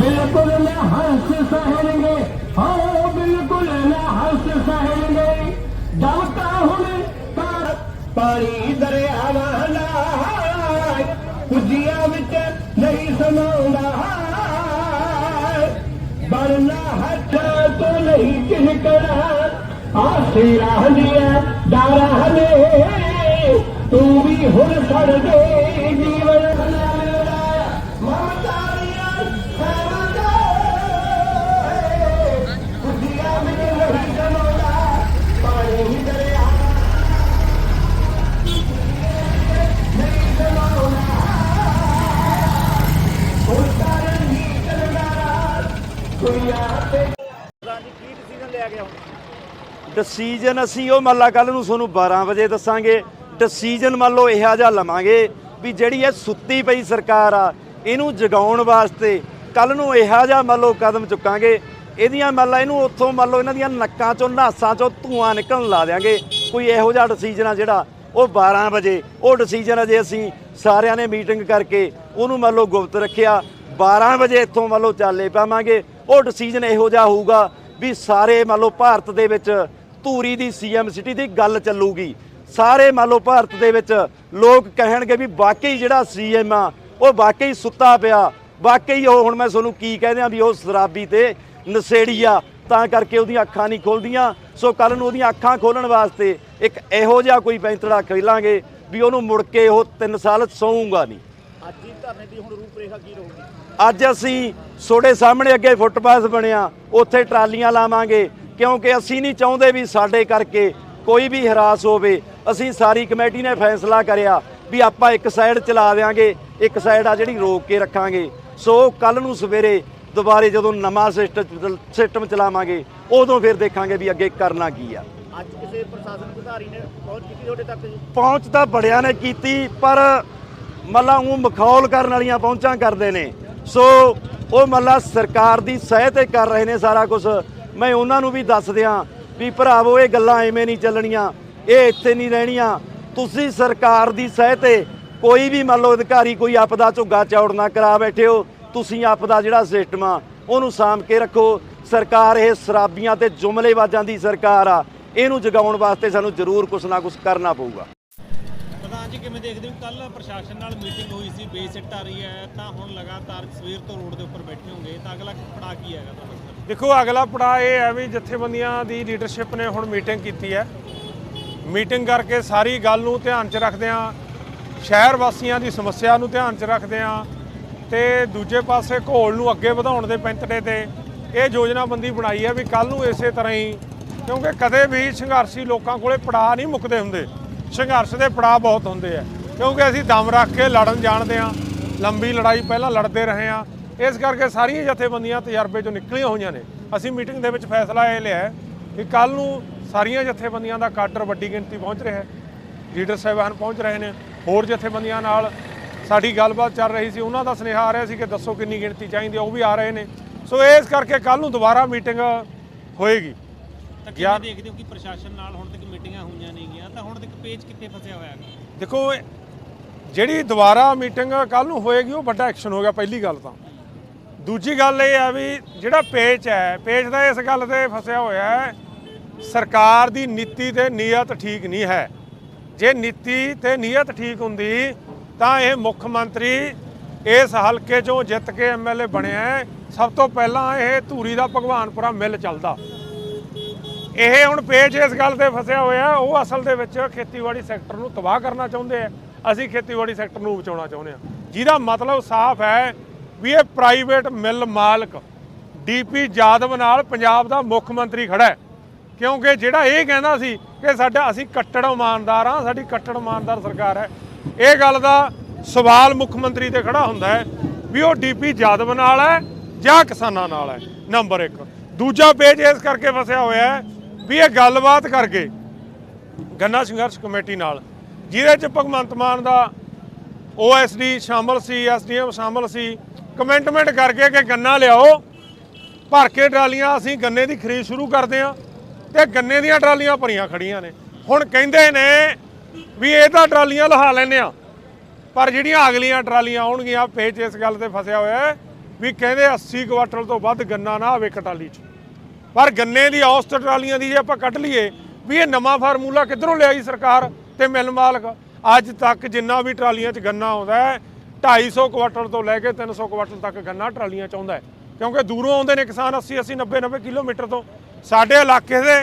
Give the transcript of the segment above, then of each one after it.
बिल्कुल न हंस सहेंगे हो बिल्कुल न हंस सहेंगे दमका हुन तार ਪਾਣੀ ਦਰਿਆਵਾਂ ਦਾ ਕੁਜੀਆਂ ਵਿੱਚ ਨਹੀਂ ਸਮਾਉਂਦਾ ਬਰਨਾ ਹੱਥਾਂ ਤੋਂ ਨਹੀਂ ਝਿਜਕਣਾ ਆਸੇ ਰਾਹ ਦੀਆਂ ਡਾਰਾਂ ਨੇ ਤੂੰ ਵੀ ਹੁਣ ਛੱਡ ਦੇ ਜੀਵਨ ਮਮਤਾ ਦੀਆਂ ਖੈਰਾਂ ਕੁਜੀਆਂ ਵਿੱਚ ਨਹੀਂ ਸਮਾਉਂਦਾ ਪਾਣੀ ਦਰਿਆ ਡਿਸੀਜਨ ਅਸੀਂ ਉਹ ਮੰਨ ਲਾ ਕੱਲ ਨੂੰ ਤੁਹਾਨੂੰ 12 ਵਜੇ ਦੱਸਾਂਗੇ। ਡਿਸੀਜਨ ਮੰਨ ਲਓ ਇਹੋ ਜਿਹਾ ਲਵਾਂਗੇ ਵੀ ਜਿਹੜੀ ਇਹ ਸੁੱਤੀ ਪਈ ਸਰਕਾਰ ਆ, ਇਹਨੂੰ ਜਗਾਉਣ ਵਾਸਤੇ ਕੱਲ ਨੂੰ ਇਹੋ ਜਿਹਾ ਮੰਨ ਲਓ ਕਦਮ ਚੁੱਕਾਂਗੇ। ਇਹਦੀਆਂ ਮੰਨ ਲਾ ਇਹਨੂੰ ਉੱਥੋਂ ਮੰਨ ਲਓ ਇਹਨਾਂ ਦੀਆਂ ਨੱਕਾਂ ਚੋਂ, ਨਾਸਾਂ ਚੋਂ ਧੂਆਂ ਨਿਕਲਣ ਲਾ ਦਿਆਂਗੇ। ਕੋਈ ਇਹੋ ਜਿਹਾ ਡਿਸੀਜਨ ਆ ਜਿਹੜਾ ਉਹ 12 ਵਜੇ, ਉਹ ਡਿਸੀਜਨ ਅਜੇ ਅਸੀਂ ਸਾਰਿਆਂ ਨੇ ਮੀਟਿੰਗ ਕਰਕੇ ਉਹਨੂੰ ਮੰਨ ਲਓ ਗੁਪਤ ਰੱਖਿਆ 12 ਵਜੇ ਇੱਥੋਂ ਮੰਨ ਲਓ ਚਾਲੇ ਪਾਵਾਂਗੇ। ਉਹ ਡਿਸੀਜਨ ਇਹੋ ਜਿਹਾ ਹੋਊਗਾ ਵੀ ਸਾਰੇ ਮੰਨ ਲਓ ਭਾਰਤ ਦੇ ਵਿੱਚ ਧੂਰੀ ਦੀ ਸੀਐਮ ਸਿਟੀ ਦੀ ਗੱਲ ਚੱਲੂਗੀ। ਸਾਰੇ ਮੰਨ ਲਓ ਭਾਰਤ ਦੇ ਵਿੱਚ ਲੋਕ ਕਹਿਣਗੇ ਵੀ ਵਾਕਈ ਜਿਹੜਾ ਸੀਐਮ ਆ ਉਹ ਵਾਕਈ ਸੁੱਤਾ ਪਿਆ। ਵਾਕਈ ਉਹ ਹੁਣ ਮੈਂ ਤੁਹਾਨੂੰ ਕੀ ਕਹਦੇ ਆ ਵੀ ਉਹ ਸ਼ਰਾਬੀ ਤੇ ਨਸ਼ੇੜੀ ਆ ਤਾਂ ਕਰਕੇ ਉਹਦੀਆਂ ਅੱਖਾਂ ਨਹੀਂ ਖੁੱਲਦੀਆਂ। ਸੋ ਕੱਲ ਨੂੰ ਉਹਦੀਆਂ ਅੱਖਾਂ ਖੋਲਣ ਵਾਸਤੇ ਇੱਕ ਇਹੋ ਜਿਹਾ ਕੋਈ ਪੈਂਤੜਾ ਖੇਲਾਂਗੇ ਵੀ ਉਹਨੂੰ ਮੁੜ ਕੇ ਉਹ 3 ਸਾਲ ਸੌਂਗਾ ਨਹੀਂ। ਅੱਜ ਹੀ ਧਰਨੇ ਦੀ ਹੁਣ ਰੂਪਰੇਖਾ ਕੀ ਰਹੂਗੀ? ਅੱਜ ਅਸੀਂ ਤੁਹਾਡੇ ਸਾਹਮਣੇ ਅੱਗੇ ਫੁੱਟਪਾਥ ਬਣਿਆ ਉੱਥੇ ਟਰਾਲੀਆਂ ਲਾਵਾਂਗੇ ਕਿਉਂਕਿ ਅਸੀਂ ਨਹੀਂ ਚਾਹੁੰਦੇ ਵੀ ਸਾਡੇ ਕਰਕੇ ਕੋਈ ਵੀ ਹਰਾਸ ਹੋਵੇ। ਅਸੀਂ ਸਾਰੀ ਕਮੇਟੀ ਨੇ ਫੈਸਲਾ ਕਰਿਆ ਵੀ ਆਪਾਂ ਇੱਕ ਸਾਈਡ ਚਲਾ ਦੇਾਂਗੇ ਇੱਕ ਸਾਈਡ ਆ ਜਿਹੜੀ ਰੋਕ ਕੇ ਰੱਖਾਂਗੇ। ਸੋ ਕੱਲ ਨੂੰ ਸਵੇਰੇ ਦੁਬਾਰੇ ਜਦੋਂ ਨਵਾਂ ਸਿਸਟਮ ਸਿਸਟਮ ਚਲਾਵਾਂਗੇ ਉਦੋਂ ਫਿਰ ਦੇਖਾਂਗੇ ਵੀ ਅੱਗੇ ਕਰਨਾ ਕੀ ਆ। ਅੱਜ ਕਿਸੇ ਪ੍ਰਸ਼ਾਸਨਿਕ ਅਧਿਕਾਰੀ ਨੇ ਪਹੁੰਚ ਕੀਤੀ ਤੁਹਾਡੇ ਤੱਕ ਜੀ? ਪਹੁੰਚ ਤਾਂ ਬੜਿਆਂ ਨੇ ਕੀਤੀ ਪਰ ਮੱਲਾ ਉਹ ਮਖੌਲ ਕਰਨ ਵਾਲੀਆਂ ਪਹੁੰਚਾਂ ਕਰਦੇ ਨੇ। ਸੋ ਉਹ ਮੱਲਾ ਸਰਕਾਰ ਦੀ ਸਹਿ ਤੇ ਕਰ ਰਹੇ ਨੇ ਸਾਰਾ ਕੁਝ ਮੈਂ ਉਹਨਾਂ ਨੂੰ ਵੀ ਦੱਸ ਦਿਆਂ ਵੀ ਭਰਾਵੋ, ਇਹ ਗੱਲਾਂ ਐਵੇਂ ਨਹੀਂ ਚੱਲਣੀਆਂ, ਇਹ ਇੱਥੇ ਨਹੀਂ ਰਹਿਣੀਆਂ। ਤੁਸੀਂ ਸਰਕਾਰ ਦੀ ਸਹਿ ਤੇ ਕੋਈ ਵੀ ਮੰਨ ਲਓ ਅਧਿਕਾਰੀ ਕੋਈ ਆਪਦਾ ਝੁੱਗਾ ਚੌੜ ਨਾ ਕਰਾ ਬੈਠੇ ਹੋ, ਤੁਸੀਂ ਆਪਦਾ ਜਿਹੜਾ ਸਿਸਟਮ ਆ, ਉਹਨੂੰ ਸਾਂਭ ਕੇ ਰੱਖੋ। ਸਰਕਾਰ ਇਹ ਸ਼ਰਾਬੀਆਂ ਤੇ ਜੁਮਲੇਬਾਜ਼ਾਂ ਦੀ ਸਰਕਾਰ ਆ, ਇਹਨੂੰ ਜਗਾਉਣ ਵਾਸਤੇ ਸਾਨੂੰ ਜ਼ਰੂਰ ਕੁਛ ਨਾ ਕੁਛ ਕਰਨਾ ਪਊਗਾ। ਪ੍ਰਧਾਨ ਜੀ, ਕਿਵੇਂ ਦੇਖਦੇ ਹੋ? ਕੱਲ ਪ੍ਰਸ਼ਾਸਨ ਨਾਲ ਮੀਟਿੰਗ ਹੋਈ ਸੀ, ਬੇਸਿੱਟ ਆ ਰਹੀ ਹੈ, ਤਾਂ ਹੁਣ ਲਗਾਤਾਰ ਸਵੇਰ ਤੋਂ ਰੋਡ ਦੇ ਉੱਪਰ ਬੈਠੇ ਹੋਗੇ ਤਾਂ ਅਗਲਾ ਪੜਾ ਕੀ ਹੈਗਾ ਤੁਹਾਡਾ? ਦੇਖੋ, ਅਗਲਾ ਪੜਾਅ ਇਹ ਹੈ ਵੀ ਜਥੇਬੰਦੀਆਂ ਦੀ ਲੀਡਰਸ਼ਿਪ ਨੇ ਹੁਣ ਮੀਟਿੰਗ ਕੀਤੀ ਹੈ। ਮੀਟਿੰਗ ਕਰਕੇ ਸਾਰੀ ਗੱਲ ਨੂੰ ਧਿਆਨ 'ਚ ਰੱਖਦਿਆਂ ਸ਼ਹਿਰ ਵਾਸੀਆਂ ਦੀ ਸਮੱਸਿਆ ਨੂੰ ਧਿਆਨ 'ਚ ਰੱਖਦਿਆਂ ਤੇ ਦੂਜੇ ਪਾਸੇ ਘੋਲ ਨੂੰ ਅੱਗੇ ਵਧਾਉਣ ਦੇ ਪੈਂਤੜੇ ਤੇ ਇਹ ਯੋਜਨਾਬੰਦੀ ਬਣਾਈ ਹੈ ਵੀ ਕੱਲ ਨੂੰ ਇਸੇ ਤਰ੍ਹਾਂ ਹੀ, ਕਿਉਂਕਿ ਕਦੇ ਵੀ ਸੰਘਰਸ਼ੀ ਲੋਕਾਂ ਕੋਲੇ ਪੜਾਅ ਨਹੀਂ ਮੁੱਕਦੇ ਹੁੰਦੇ। ਸੰਘਰਸ਼ ਦੇ ਪੜਾਅ ਬਹੁਤ ਹੁੰਦੇ ਆ, ਕਿਉਂਕਿ ਅਸੀਂ ਦਮ ਰੱਖ ਕੇ ਲੜਨ ਜਾਣਦੇ ਆ ਲੰਬੀ ਲੜਾਈ ਪਹਿਲਾਂ ਲੜਦੇ ਰਹੇ ਆ ਇਸ ਕਰਕੇ ਸਾਰੀਆਂ ਜਥੇਬੰਦੀਆਂ ਤਜਰਬੇ ਚੋਂ ਨਿਕਲੀਆਂ ਹੋਈਆਂ ਨੇ। ਅਸੀਂ ਮੀਟਿੰਗ ਦੇ ਵਿੱਚ ਫੈਸਲਾ ਇਹ ਲਿਆ ਕਿ ਕੱਲ ਨੂੰ ਸਾਰੀਆਂ ਜਥੇਬੰਦੀਆਂ ਦਾ ਕਾਡਰ ਵੱਡੀ ਗਿਣਤੀ ਪਹੁੰਚ ਰਿਹਾ ਹੈ। ਲੀਡਰ ਸਾਹਿਬਾਨ ਪਹੁੰਚ ਰਹੇ ਨੇ। ਹੋਰ ਜਥੇਬੰਦੀਆਂ ਨਾਲ ਸਾਡੀ ਗੱਲਬਾਤ ਚੱਲ ਰਹੀ ਸੀ। ਉਹਨਾਂ ਦਾ ਸੁਨੇਹਾ ਆ ਰਿਹਾ ਸੀ ਕਿ ਦੱਸੋ ਕਿੰਨੀ ਗਿਣਤੀ ਚਾਹੀਦੀ ਹੈ। ਉਹ ਵੀ ਆ ਰਹੇ ਨੇ। ਸੋ ਇਸ ਕਰਕੇ ਕੱਲ ਨੂੰ ਦੁਬਾਰਾ ਮੀਟਿੰਗ ਹੋਏਗੀ। ਤਾਂ ਕਿਵੇਂ ਦੇਖਦੇ ਹੋ ਕਿ ਪ੍ਰਸ਼ਾਸਨ ਨਾਲ ਹੁਣ ਤੱਕ ਮੀਟਿੰਗਾਂ ਹੋਈਆਂ ਨਹੀਂ ਗਿਆ ਤਾਂ ਹੁਣ ਤੱਕ ਪੇਜ ਕਿੱਥੇ ਫਸਿਆ ਹੋਇਆ ਹੈ ਦੇਖੋ ਜਿਹੜੀ ਦੁਬਾਰਾ ਮੀਟਿੰਗ ਕੱਲ ਨੂੰ ਹੋਏਗੀ ਉਹ ਵੱਡਾ ਐਕਸ਼ਨ ਹੋ ਗਿਆ। ਪਹਿਲੀ ਗੱਲ ਤਾਂ। ਦੂਜੀ ਗੱਲ ਇਹ ਆ ਵੀ ਜਿਹੜਾ ਪੇਚ ਹੈ, ਪੇਚ ਦਾ ਇਸ ਗੱਲ ਤੇ ਫਸਿਆ ਹੋਇਆ ਹੈ, ਸਰਕਾਰ ਦੀ ਨੀਤੀ ਤੇ ਨੀਅਤ ਠੀਕ ਨਹੀਂ ਹੈ। ਜੇ ਨੀਤੀ ਤੇ ਨੀਅਤ ਠੀਕ ਹੁੰਦੀ, ਤਾਂ ਇਹ ਮੁੱਖ ਮੰਤਰੀ ਇਸ ਹਲਕੇ ਚੋਂ ਜਿੱਤ ਕੇ ਐਮਐਲਏ ਬਣਿਆ ਸਭ ਤੋਂ ਪਹਿਲਾਂ ਇਹ ਧੂਰੀ ਦਾ ਭਗਵਾਨਪੁਰਾ ਮਿਲ ਚੱਲਦਾ। ਇਹ ਹੁਣ ਪੇਚ ਇਸ ਗੱਲ ਤੇ ਫਸਿਆ ਹੋਇਆ ਉਹ ਅਸਲ ਦੇ ਵਿੱਚ ਖੇਤੀਬਾੜੀ ਸੈਕਟਰ ਨੂੰ ਤਬਾਹ ਕਰਨਾ ਚਾਹੁੰਦੇ ਆ। ਅਸੀਂ ਖੇਤੀਬਾੜੀ ਸੈਕਟਰ ਨੂੰ ਬਚਾਉਣਾ ਚਾਹੁੰਦੇ ਆ। ਜਿਹਦਾ ਮਤਲਬ ਸਾਫ਼ ਹੈ ਵੀ ਇਹ ਪ੍ਰਾਈਵੇਟ ਮਿਲ ਮਾਲਕ ਡੀਪੀ ਜਾਦਵ ਨਾਲ ਪੰਜਾਬ ਦਾ ਮੁੱਖ ਮੰਤਰੀ ਖੜਾ ਹੈ। ਕਿਉਂਕਿ ਜਿਹੜਾ ਇਹ ਕਹਿੰਦਾ ਸੀ ਕਿ ਸਾਡਾ ਅਸੀਂ ਕੱਟੜ ਇਮਾਨਦਾਰ ਆ ਸਾਡੀ ਕੱਟੜ ਇਮਾਨਦਾਰ ਸਰਕਾਰ ਹੈ। ਇਹ ਗੱਲ ਦਾ ਸਵਾਲ ਮੁੱਖ ਮੰਤਰੀ ਤੇ ਖੜਾ ਹੁੰਦਾ ਹੈ ਵੀ ਉਹ ਡੀਪੀ ਜਾਦਵ ਨਾਲ ਹੈ ਜਾਂ ਕਿਸਾਨਾਂ ਨਾਲ ਹੈ। ਨੰਬਰ 1 ਦੂਜਾ ਪੇਜ ਇਸ ਕਰਕੇ ਫਸਿਆ ਹੋਇਆ ਹੈ ਵੀ ਇਹ ਗੱਲਬਾਤ ਕਰਕੇ ਗੰਨਾ ਸੰਘਰਸ਼ ਕਮੇਟੀ ਨਾਲ, ਜਿਹਦੇ ਚ ਭਗਵੰਤ ਮਾਨ ਦਾ ਓਐਸਡੀ ਸ਼ਾਮਲ ਸੀ ਐਸਡੀਐਮ ਸ਼ਾਮਲ ਸੀ ਕਮੈਂਟਮੈਂਟ ਕਰਕੇ ਕਿ ਗੰਨਾ ਲਿਆਓ। ਭਰ ਕੇ ਟਰਾਲੀਆਂ, ਅਸੀਂ ਗੰਨੇ ਦੀ ਖਰੀਦ ਸ਼ੁਰੂ ਕਰਦੇ ਹਾਂ ਤੇ ਗੰਨੇ ਦੀਆਂ ਟਰਾਲੀਆਂ ਭਰੀਆਂ ਖੜੀਆਂ ਨੇ। ਹੁਣ ਕਹਿੰਦੇ ਨੇ ਵੀ ਇਹ ਤਾਂ ਟਰਾਲੀਆਂ ਲਹਾ ਲੈਨੇ ਆ ਪਰ ਜਿਹੜੀਆਂ ਅਗਲੀਆਂ ਟਰਾਲੀਆਂ ਆਉਣਗੀਆਂ ਪੇਚ ਇਸ ਗੱਲ ਤੇ ਫਸਿਆ ਹੋਇਆ ਵੀ ਕਹਿੰਦੇ 80 ਕੁਆਟਲ ਤੋਂ ਵੱਧ ਗੰਨਾ ਨਾ ਆਵੇ ਇੱਕ ਟਰਾਲੀ 'ਚ। ਪਰ ਗੰਨੇ ਦੀ ਔਸਤ ਟਰਾਲੀਆਂ ਦੀ ਜੇ ਆਪਾਂ ਕੱਢ ਲਈਏ ਵੀ ਇਹ ਨਵਾਂ ਫਾਰਮੂਲਾ ਕਿੱਧਰੋਂ ਲਿਆਈ ਸਰਕਾਰ ਤੇ ਮਿਲ ਮਾਲਕ? ਅੱਜ ਤੱਕ ਜਿੰਨਾ ਵੀ ਟਰਾਲੀਆਂ 'ਚ ਗੰਨਾ ਆਉਂਦਾ ਹੈ 250 ਕੁਆਟਲ ਤੋਂ ਲੈ ਕੇ 300 ਕੁਆਟਲ ਤੱਕ ਗੰਨਾ ਟਰਾਲੀਆਂ 'ਚ ਆਉਂਦਾ ਹੈ। ਕਿਉਂਕਿ ਦੂਰੋਂ ਆਉਂਦੇ ਨੇ ਕਿਸਾਨ 80 80 90 90 ਕਿਲੋਮੀਟਰ ਤੋਂ। ਸਾਡੇ ਇਲਾਕੇ ਦੇ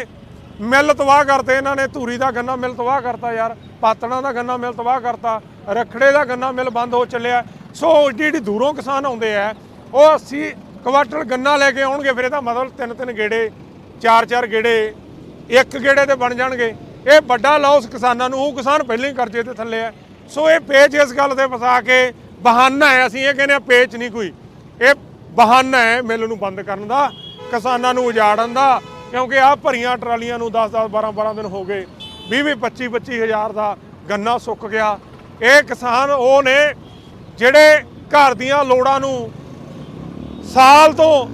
ਮਿੱਲ ਤਬਾਹ ਕਰਤੇ ਇਹਨਾਂ ਨੇ, ਧੂਰੀ ਦਾ ਗੰਨਾ ਮਿੱਲ ਤਬਾਹ ਕਰਤਾ ਯਾਰ, ਪਾਤੜਾਂ ਦਾ ਗੰਨਾ ਮਿਲ ਤਬਾਹ ਕਰਤਾ, ਰਖੜੇ ਦਾ ਗੰਨਾ ਮਿੱਲ ਬੰਦ ਹੋ ਚੱਲਿਆ। ਸੋ ਜਿਹੜੀ ਦੂਰੋਂ ਕਿਸਾਨ ਆਉਂਦੇ ਆ, ਉਹ 80 ਕੁਆਟਲ ਗੰਨਾ ਲੈ ਕੇ ਆਉਣਗੇ, ਫਿਰ ਇਹਦਾ ਮਤਲਬ ਤਿੰਨ ਤਿੰਨ ਗੇੜੇ, ਚਾਰ ਚਾਰ ਗੇੜੇ, ਇੱਕ ਗੇੜੇ ਤੇ ਬਣ ਜਾਣਗੇ। ਇਹ ਵੱਡਾ ਲਾਸ ਕਿਸਾਨਾਂ ਨੂੰ, ਉਹ ਕਿਸਾਨ ਪਹਿਲਾਂ ਹੀ ਕਰਜ਼ੇ ਤੇ ਥੱਲੇ ਆ। ਸੋ ਇਹ ਪੇਚ ਇਸ ਗੱਲ ਤੇ ਫਸਾ ਕੇ ਬਹਾਨਾ ਹੈ, ਅਸੀਂ ਇਹ ਕਹਿੰਦੇ ਆ ਪੇਚ ਨਹੀਂ ਕੋਈ। ਇਹ ਬਹਾਨਾ ਹੈ ਮਿੱਲ ਨੂੰ ਬੰਦ ਕਰਨ ਦਾ, ਕਿਸਾਨਾਂ ਨੂੰ ਉਜਾੜਨ ਦਾ, ਕਿਉਂਕਿ ਆ ਭਰੀਆਂ ਟਰਾਲੀਆਂ ਨੂੰ 10 10 12 12 ਦਿਨ ਹੋ ਗਏ। 20 20 25 25 ਹਜ਼ਾਰ ਦਾ ਗੰਨਾ ਸੁੱਕ ਗਿਆ। ਇਹ ਕਿਸਾਨ ਉਹ ਨੇ ਜਿਹੜੇ ਘਰ ਦੀਆਂ ਲੋੜਾਂ ਨੂੰ ਸਾਲ ਤੋਂ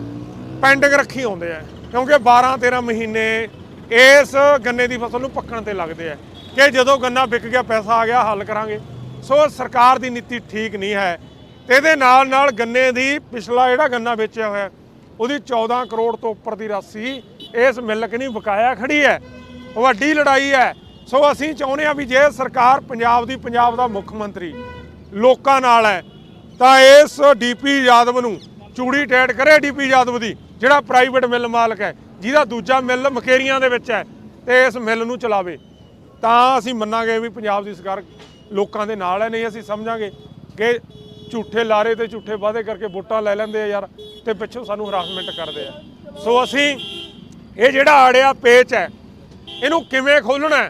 ਪੈਂਡਿੰਗ ਰੱਖੀ ਆਉਂਦੇ ਆ। ਕਿਉਂਕਿ 12 13 ਮਹੀਨੇ ਇਸ ਗੰਨੇ ਦੀ ਫਸਲ ਨੂੰ ਪੱਕਣ ਤੇ ਲੱਗਦੇ ਆ। ਕਿ ਜਦੋਂ ਗੰਨਾ ਵਿਕ ਗਿਆ, ਪੈਸਾ ਆ ਗਿਆ, ਹੱਲ ਕਰਾਂਗੇ। ਸੋ ਸਰਕਾਰ ਦੀ ਨੀਤੀ ਠੀਕ ਨਹੀਂ ਹੈ ਤੇ ਇਹਦੇ ਨਾਲ ਨਾਲ ਗੰਨੇ ਦੀ ਪਿਛਲਾ ਜਿਹੜਾ ਗੰਨਾ ਵੇਚਿਆ ਹੋਇਆ, ਉਹਦੀ 14 ਕਰੋੜ ਤੋਂ ਉੱਪਰ ਦੀ ਰਾਸ਼ੀ ਇਸ ਮਿਲਕ ਨਹੀਂ ਬਕਾਇਆ ਖੜੀ ਹੈ। ਵੱਡੀ ਲੜਾਈ ਹੈ। ਸੋ ਅਸੀਂ ਚਾਹੁੰਦੇ ਹਾਂ ਵੀ ਜੇ ਸਰਕਾਰ ਪੰਜਾਬ ਦੀ ਪੰਜਾਬ ਦਾ ਮੁੱਖ ਮੰਤਰੀ ਲੋਕਾਂ ਨਾਲ ਹੈ, ਤਾਂ ਇਸ ਡੀਪੀ ਯਾਦਵ ਨੂੰ ਚੂੜੀ ਟੈਟ ਕਰੇ ਡੀਪੀ ਯਾਦਵ ਦੀ, ਜਿਹੜਾ ਪ੍ਰਾਈਵੇਟ ਮਿੱਲ ਮਾਲਕ ਹੈ, ਜਿਹਦਾ ਦੂਜਾ ਮਿੱਲ ਮਕੇਰੀਆਂ ਦੇ ਵਿੱਚ ਹੈ ਤੇ ਇਸ ਮਿੱਲ ਨੂੰ ਚਲਾਵੇ। ਤਾਂ ਅਸੀਂ ਮੰਨਾਂਗੇ ਵੀ ਪੰਜਾਬ ਦੀ ਸਰਕਾਰ ਲੋਕਾਂ ਦੇ ਨਾਲ ਹੈ, ਨਹੀਂ ਅਸੀਂ ਸਮਝਾਂਗੇ ਕਿ ਝੂਠੇ ਲਾਰੇ ਤੇ ਝੂਠੇ ਵਾਅਦੇ ਕਰਕੇ ਵੋਟਾਂ ਲੈ ਲੈਂਦੇ ਆ ਯਾਰ ਤੇ ਪਿੱਛੋਂ ਸਾਨੂੰ ਹਰਾਸਮੈਂਟ ਕਰਦੇ ਆ। ਸੋ ਅਸੀਂ ਇਹ ਜਿਹੜਾ ਆੜਿਆ ਪੇਚ ਹੈ, ਇਹਨੂੰ ਕਿਵੇਂ ਖੋਲਣਾ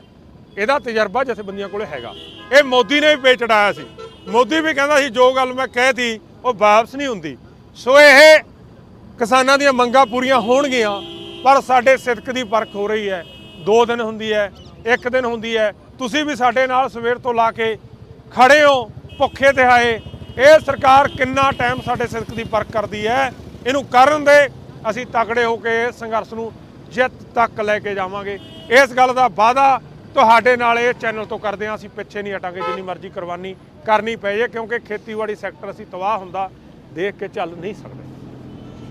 ਇਹਦਾ ਤਜਰਬਾ ਜਥੇਬੰਦੀਆਂ ਕੋਲੇ ਹੈਗਾ। ਇਹ ਮੋਦੀ ਨੇ ਵੀ ਪੇਚ ਚੜਾਇਆ ਸੀ। ਮੋਦੀ ਵੀ ਕਹਿੰਦਾ ਸੀ, ਜੋ ਗੱਲ ਮੈਂ ਕਹਿਤੀ ਉਹ ਵਾਪਸ ਨਹੀਂ ਹੁੰਦੀ। ਸੋ ਇਹ ਕਿਸਾਨਾਂ ਦੀਆਂ ਮੰਗਾਂ ਪੂਰੀਆਂ ਹੋਣਗੀਆਂ, ਪਰ ਸਾਡੇ ਸਿਦਕ ਦੀ ਪਰਖ ਹੋ ਰਹੀ ਹੈ। ਦੋ ਦਿਨ ਹੁੰਦੀ ਹੈ, ਇੱਕ ਦਿਨ ਹੁੰਦੀ ਹੈ ਤੁਸੀਂ ਵੀ ਸਾਡੇ ਨਾਲ ਸਵੇਰ ਤੋਂ ਲਾ ਕੇ ਖੜੇ ਹੋ, ਭੁੱਖੇ ਤੇ ਆਏ। ਇਹ ਸਰਕਾਰ ਕਿੰਨਾ ਟਾਈਮ ਸਾਡੇ ਸਿਰਕ ਦੀ ਪਰਖ ਕਰਦੀ ਹੈ? ਇਹਨੂੰ ਕਰਨ ਦੇ ਅਸੀਂ ਤਕੜੇ ਹੋ ਕੇ ਇਸ ਸੰਘਰਸ਼ ਨੂੰ ਜਿੱਤ ਤੱਕ ਲੈ ਕੇ ਜਾਵਾਂਗੇ। ਇਸ ਗੱਲ ਦਾ ਵਾਅਦਾ ਤੁਹਾਡੇ ਨਾਲ ਇਹ ਚੈਨਲ ਤੋਂ ਕਰਦੇ ਹਾਂ। ਅਸੀਂ ਪਿੱਛੇ ਨਹੀਂ ਹਟਾਂਗੇ, ਜਿੰਨੀ ਮਰਜ਼ੀ ਕੁਰਬਾਨੀ ਕਰਨੀ ਪਏ ਕਿਉਂਕਿ ਖੇਤੀਬਾੜੀ ਸੈਕਟਰ ਅਸੀਂ ਤਬਾਹ ਹੁੰਦਾ, ਦੇਖ ਕੇ ਚੱਲ ਨਹੀਂ ਸਕਦੇ।